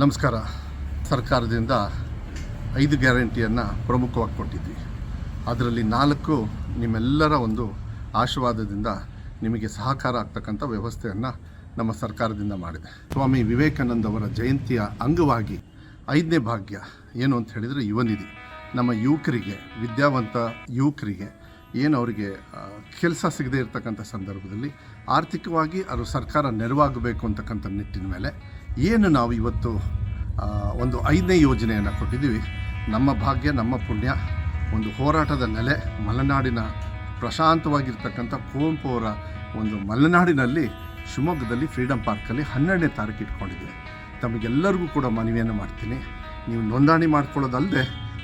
ನಮಸ್ಕಾರ. ಸರ್ಕಾರದಿಂದ ಐದು ಗ್ಯಾರಂಟಿಯನ್ನು ಪ್ರಮುಖವಾಗಿ ಕೊಟ್ಟಿದ್ವಿ. ಅದರಲ್ಲಿ ನಾಲ್ಕು ನಿಮ್ಮೆಲ್ಲರ ಒಂದು ಆಶೀರ್ವಾದದಿಂದ ನಿಮಗೆ ಸಹಕಾರ ಆಗ್ತಕ್ಕಂಥ ವ್ಯವಸ್ಥೆಯನ್ನು ನಮ್ಮ ಸರ್ಕಾರದಿಂದ ಮಾಡಿದೆ. ಸ್ವಾಮಿ ವಿವೇಕಾನಂದ ಅವರ ಜಯಂತಿಯ ಅಂಗವಾಗಿ ಐದನೇ ಭಾಗ್ಯ ಏನು ಅಂತ ಹೇಳಿದರೆ ಯುವನಿಧಿ. ನಮ್ಮ ಯುವಕರಿಗೆ, ವಿದ್ಯಾವಂತ ಯುವಕರಿಗೆ ಏನು ಅವರಿಗೆ ಕೆಲಸ ಸಿಗದೇ ಇರತಕ್ಕಂಥ ಸಂದರ್ಭದಲ್ಲಿ ಆರ್ಥಿಕವಾಗಿ ಅದು ಸರ್ಕಾರ ನೆರವಾಗಬೇಕು ಅಂತಕ್ಕಂಥ ನಿಟ್ಟಿನ ಮೇಲೆ ಏನು ನಾವು ಇವತ್ತು ಒಂದು ಐದನೇ ಯೋಜನೆಯನ್ನು ಕೊಟ್ಟಿದ್ದೀವಿ. ನಮ್ಮ ಭಾಗ್ಯ, ನಮ್ಮ ಪುಣ್ಯ, ಒಂದು ಹೋರಾಟದ ನೆಲೆ, ಮಲೆನಾಡಿನ ಪ್ರಶಾಂತವಾಗಿರ್ತಕ್ಕಂಥ ಕುವೆಂಪು ಅವರ ಒಂದು ಮಲೆನಾಡಿನಲ್ಲಿ ಶಿವಮೊಗ್ಗದಲ್ಲಿ ಫ್ರೀಡಮ್ ಪಾರ್ಕಲ್ಲಿ ಹನ್ನೆರಡನೇ ತಾರೀಕು ಇಟ್ಕೊಂಡಿದ್ದೀವಿ. ತಮಗೆಲ್ಲರಿಗೂ ಕೂಡ ಮನವಿಯನ್ನು ಮಾಡ್ತೀನಿ. ನೀವು ನೋಂದಣಿ ಮಾಡ್ಕೊಳ್ಳೋದಲ್ಲದೆ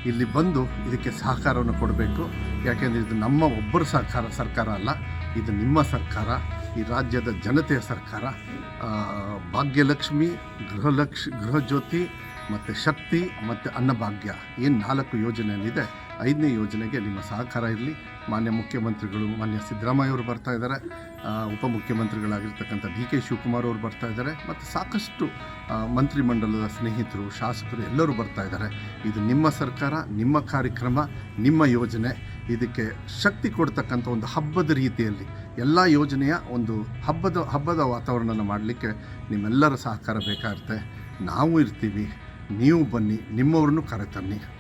ಇಲ್ಲಿ ಬಂದು ಇದಕ್ಕೆ ಸಹಕಾರವನ್ನು ಕೊಡಬೇಕು. ಯಾಕೆಂದರೆ ಇದು ನಮ್ಮ ಒಬ್ಬರ ಸಹಕಾರ, ಸರ್ಕಾರ ಅಲ್ಲ, ಇದು ನಿಮ್ಮ ಸರ್ಕಾರ. ಈ ರಾಜ್ಯದ ಜನತೆಯ ಸರ್ಕಾರ ಭಾಗ್ಯಲಕ್ಷ್ಮಿ ಗೃಹಲಕ್ಷ ಗೃಹಜ್ಯೋತಿ ಮತ್ತು ಶಕ್ತಿ, ಮತ್ತು ಅನ್ನಭಾಗ್ಯ. ಏನು ನಾಲ್ಕು ಯೋಜನೆಯಲ್ಲಿದೆ? ಐದನೇ ಯೋಜನೆಗೆ ನಿಮ್ಮ ಸಹಕಾರ ಇರಲಿ. ಮಾನ್ಯ ಮುಖ್ಯಮಂತ್ರಿಗಳು, ಮಾನ್ಯ ಸಿದ್ದರಾಮಯ್ಯ ಅವರು ಬರ್ತಾ ಇದ್ದಾರೆ ಉಪಮುಖ್ಯಮಂತ್ರಿಗಳಾಗಿರ್ತಕ್ಕಂಥ ಡಿ ಕೆ ಶಿವಕುಮಾರ್ ಅವರು ಬರ್ತಾ ಇದ್ದಾರೆ ಮತ್ತು ಸಾಕಷ್ಟು ಮಂತ್ರಿಮಂಡಲದ ಸ್ನೇಹಿತರು, ಶಾಸಕರು ಎಲ್ಲರೂ ಬರ್ತಾ ಇದ್ದಾರೆ ಇದು ನಿಮ್ಮ ಸರ್ಕಾರ, ನಿಮ್ಮ ಕಾರ್ಯಕ್ರಮ, ನಿಮ್ಮ ಯೋಜನೆ. ಇದಕ್ಕೆ ಶಕ್ತಿ ಕೊಡ್ತಕ್ಕಂಥ ಒಂದು ಹಬ್ಬದ ರೀತಿಯಲ್ಲಿ ಎಲ್ಲ ಯೋಜನೆಯ ಒಂದು ಹಬ್ಬದ ಹಬ್ಬದ ವಾತಾವರಣನ ಮಾಡಲಿಕ್ಕೆ ನಿಮ್ಮೆಲ್ಲರ ಸಹಕಾರ ಬೇಕಾಗುತ್ತೆ. ನಾವು ಇರ್ತೀವಿ. ನೀವು ಬನ್ನಿ ನಿಮ್ಮವ್ರನ್ನೂ ಕರೆತನ್ನಿ.